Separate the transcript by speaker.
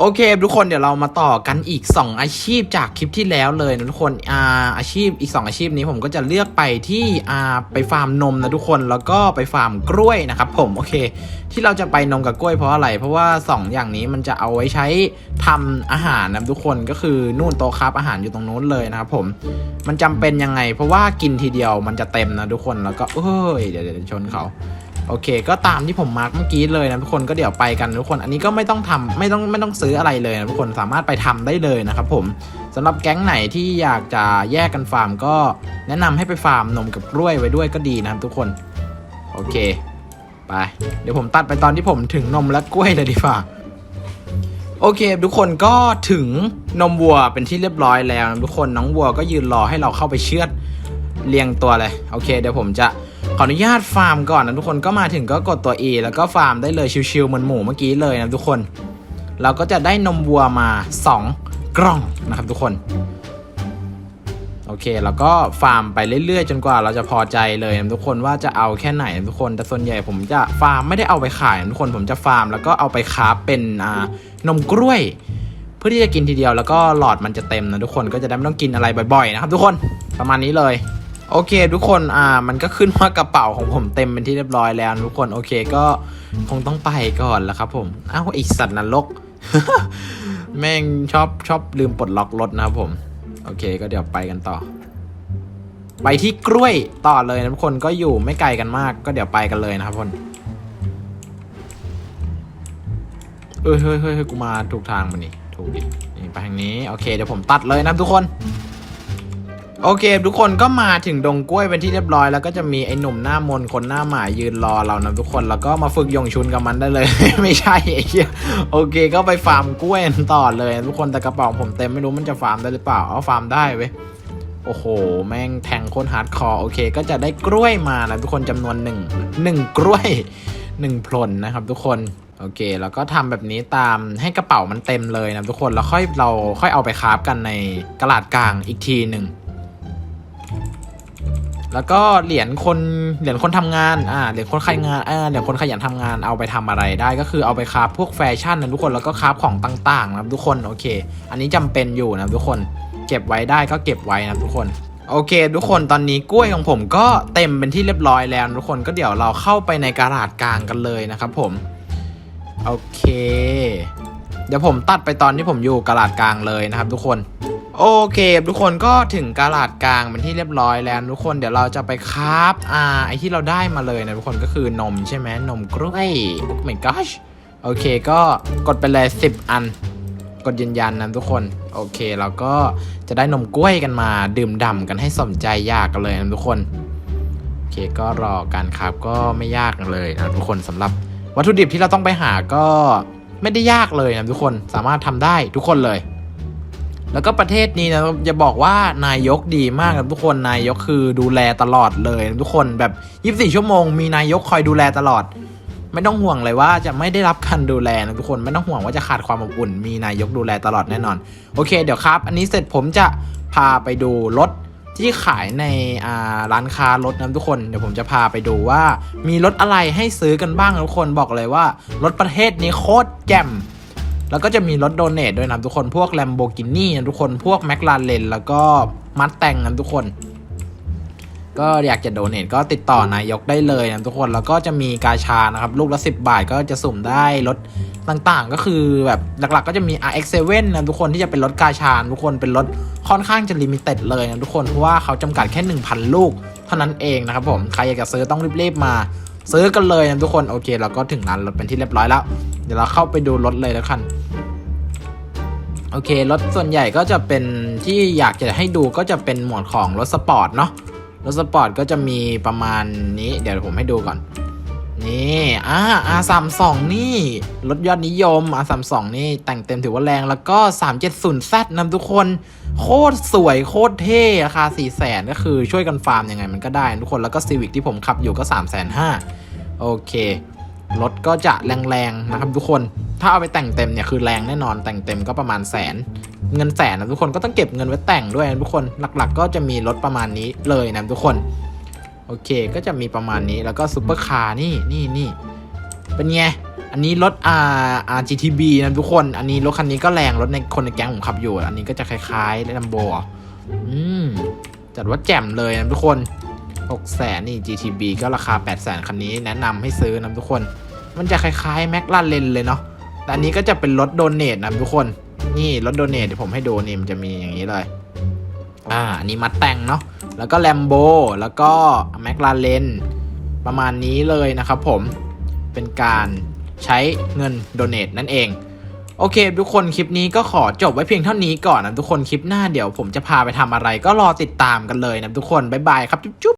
Speaker 1: โอเค ทุกคนเดี๋ยวเรามาต่อกันอีก 2 อาชีพจากคลิปที่แล้วเลยนะทุกคนอาอาชีพอีก 2 อาชีพนี้ผมก็จะเลือกไปที่อาไปฟาร์มนมนะทุกคนแล้วก็ไปฟาร์มกล้วยนะครับผมโอเค ที่เราจะไปนมกับกล้วยเพราะอะไร เพราะว่า 2 อย่างนี้มันจะเอาไว้ใช้ทำอาหารนะทุกคนก็คือนู่นโต๊ะครับอาหารอยู่ตรงนู้นเลยนะครับผมมันจำเป็นยังไง เพราะว่ากินทีเดียวมันจะเต็มนะทุกคนแล้วก็เอ้ยเดี๋ยวเดี๋ยวชนเขา โอเค ก็ตามที่ผมมาร์กเมื่อกี้เลยนะทุกคนก็เดี๋ยวไปกันทุกคนอันนี้ก็ไม่ต้องทำไม่ต้องไม่ต้องซื้ออะไรเลยนะทุกคนสามารถไปทำได้เลยนะครับผมสำหรับแก๊งไหนที่อยากจะแยกกันฟาร์มก็แนะนำให้ไปฟาร์มนมกับกล้วยไว้ด้วยก็ดีนะครับทุกคนโอเคไปเดี๋ยวผมตัดไปตอนที่ผมถึงนมและกล้วยเลยดีกว่าโอเค ทุกคนก็ถึงนมวัวเป็นที่เรียบร้อยแล้วนะทุกคนน้องวัวก็ยืนรอให้เราเข้าไปเชือดเรียงตัวเลย โอเค เดี๋ยวผมจะ ขออนุญาตฟาร์มก่อนนะทุกคนก็มาถึงก็กดตัว E แล้วก็ฟาร์มได้เลยชิวๆเหมือนหมูเมื่อกี้เลยนะทุกคน เราก็จะได้นมวัวมา 2 กล่องนะครับทุกคนโอเคแล้วก็ฟาร์มไปเรื่อยๆ จนกว่าเราจะพอใจเลยนะทุกคนว่าจะเอาแค่ไหนนะทุกคน แต่ส่วนใหญ่ผมจะฟาร์มไม่ได้เอาไปขายนะทุกคนผมจะฟาร์มแล้วก็เอาไปคราเป็นอ่านมกล้วย เพื่อที่จะกินทีเดียวแล้วก็หลอดมันจะเต็มนะทุกคนก็จะได้ไม่ต้องกินอะไรบ่อยๆนะครับทุกคนประมาณนี้เลย โอเคทุกคนอ่ามันก็ขึ้นว่ากระเป๋าของผมเต็มเป็นที่เรียบร้อยแล้วทุกคนโอเคก็คงต้องไปก่อนแล้วครับผมอ้าวไอสัตว์นรกแม่งชอบชอบลืมปลดล็อกรถนะครับผม โอเคก็เดี๋ยวไปกันต่อ ไปที่กล้วยต่อเลยนะทุกคนก็อยู่ไม่ไกลกันมาก ก็เดี๋ยวไปกันเลยนะครับทุกคนเฮ้ยเฮ้ยเฮ้ยกูมาถูกทางมันนี่ถูกดินี่ไปทางนี้โอเคเดี๋ยวผมตัดเลยนะทุกคน โอเค ทุกคนก็มาถึงดงกล้วยเป็นที่เรียบร้อยแล้วก็จะมีไอ้หนุ่มหน้ามนคนหน้าหมายืนรอเรานะทุกคนแล้วก็มาฝึกยงชุนกับมันได้เลย ไม่ใช่ไอ้เหี้ยโอเค ก็ไปฟาร์มกล้วยต่อเลยทุกคนแต่กระเป๋าผมเต็มไม่รู้มันจะฟาร์มได้หรือเปล่าเอาฟาร์มได้เว้ยโอ้โห แม่งแทงโคนฮาร์ดคอร์โอเค ก็จะได้กล้วยมานะทุกคนจำนวนหนึ่งหนึ่งกล้วยหนึ่งพลนนะครับทุกคนโอเค แล้วก็ทำแบบนี้ตามให้กระเป๋ามันเต็มเลยนะทุกคนแล้วค่อยเราค่อยเอาไปคราฟกันในกระดาษกลางอีกทีหนึ่ง แล้วก็เหรียญคนเหรียญคนทำงานอ่าเหรียญคนขยันงานอ่าเหรียญคนขยันทำงานเอาไปทำอะไรได้ก็คือเอาไปคราฟพวกแฟชั่นนะทุกคนแล้วก็คราฟของต่างๆนะทุกคนโอเค อันนี้จำเป็นอยู่นะทุกคน เก็บไว้ได้ก็เก็บไว้นะทุกคนโอเค ทุกคนตอนนี้กล้วยของผมก็เต็มเป็นที่เรียบร้อยแล้วทุกคนก็เดี๋ยวเราเข้าไปในกระดาษกลางกันเลยนะครับผมโอเค เดี๋ยวผมตัดไปตอนที่ผมอยู่กระดาษกลางเลยนะครับทุกคน โอเคทุกคนก็ถึงกระดาษกลางเป็นที่เรียบร้อยแล้วทุกคนเดี๋ยวเราจะไปคราฟอ่าไอที่เราได้มาเลยนะทุกคนก็คือนมใช่ไหมนมกล้วย oh my gosh โอเคก็กดไปเลย 10 อัน กดยืนยันนะทุกคน โอเคเราก็จะได้นมกล้วยกันมา ดื่มด่ำกันให้สมใจอยากกันเลยนะทุกคนโอเคก็รอกันครับก็ไม่ยากเลยนะทุกคนสำหรับวัตถุดิบที่เราต้องไปหาก็ไม่ได้ยากเลยนะทุกคนสามารถทำได้ทุกคนเลย แล้วก็ประเทศนี้นะจะบอกว่านายกดีมากนะทุกคนนายกคือดูแลตลอดเลยนะทุกคนแบบ 24 ชั่วโมง มีนายกคอยดูแลตลอด ไม่ต้องห่วงเลยว่าจะไม่ได้รับการดูแลนะทุกคนไม่ต้องห่วงว่าจะขาดความอบอุ่น มีนายกดูแลตลอดแน่นอน โอเค เดี๋ยวครับ อันนี้เสร็จผมจะพาไปดูรถที่ขายในร้านค้ารถนะทุกคน เดี๋ยวผมจะพาไปดูว่า มีรถอะไรให้ซื้อกันบ้างนะทุกคนบอกเลยว่า รถประเทศนี้โคตรแจ่ม แล้วก็จะมีรถโดเนทด้วยนะทุกคนพวก Lamborghini นะทุกคนพวก McLaren แล้วก็มัดแต่งนะทุกคน ก็อยากจะโดเนทก็ติดต่อนายกได้เลยนะทุกคนแล้วก็จะมีกาชานะครับ ลูกละ 10 บาทก็จะสุ่มได้รถต่างๆ ก็คือแบบหลักๆ ก็จะมี RX7 นะทุกคนที่จะเป็นรถกาชาทุกคนเป็นรถค่อนข้างจะลิมิเต็ดเลยนะทุกคนเพราะว่าเขาจำกัดแค่ 1,000 ลูกเท่านั้นเองนะครับผมใครอยากจะซื้อต้องรีบๆมาซื้อกันเลยนะทุกคนโอเคเราก็ถึงร้านรถเป็นที่เรียบร้อยแล้ว เดี๋ยวเราเข้าไปดูรถเลยแล้วกัน โอเครถส่วนใหญ่ก็จะเป็นที่อยากจะให้ดูก็จะเป็นหมวดของรถสปอร์ตเนาะรถสปอร์ตก็จะมีประมาณนี้ เดี๋ยวผมให้ดูก่อน นี่อ่า R32 นี่ รถยอดนิยม R32 นี่ แต่งเต็มถือว่าแรงแล้วก็ 370Z นำทุกคน โคตรสวยโคตรเท่ราคา4 0 0แสนก็คือช่วยกันฟาร์มยังไงมันก็ได้นะทุกคนแล้วก็ Civic ที่ผมขับอยู่ก็3 5 0 0 0โอเค รถก็จะแรงๆนะครับทุกคน ถ้าเอาไปแต่งเต็มเนี่ยคือแรงแน่นอน แต่งเต็มก็ประมาณแสน เงินแสนนะทุกคนก็ต้องเก็บเงินไว้แต่งด้วยนะทุกคน หลักๆ ก็จะมีรถประมาณนี้เลยนะทุกคน โอเค ก็จะมีประมาณนี้ แล้วก็ซูเปอร์คาร์นี่นี่นี่เป็นไง อันนี้รถ R RGTB นะทุกคน อันนี้รถคันนี้ก็แรง รถในคนในแก๊งผมขับอยู่ อันนี้ก็จะคล้ายๆลัมโบอืมจัดว่าแจ่มเลยนะทุกคน 6แสนนี่ GTB ก็ราคา 8 0 0แสนคันนี้แนะนำให้ซื้อนะทุกคน มันจะคล้ายๆแม l ลาเรนเลยเนาะแต่อันนี้ก็จะเป็นรถโดเนทนะทุกคน นี่รถโดเนทเดี๋ยวผมให้ดูนี่มันจะมีอย่างนี้เลย อ่าอันนี้มัดแต่งเนาะแล้วก็แลมโบแล้วก็แม l ลาเรนประมาณนี้เลยนะครับผมเป็นการใช้เงินโดเนทนั่นเองโอเค ทุกคนคลิปนี้ก็ขอจบไว้เพียงเท่านี้ก่อนนะทุกคนคลิปหน้าเดี๋ยวผมจะพาไปทำอะไรก็รอติดตามกันเลยนะทุกคน บ๊ายบายครับ จุ๊บ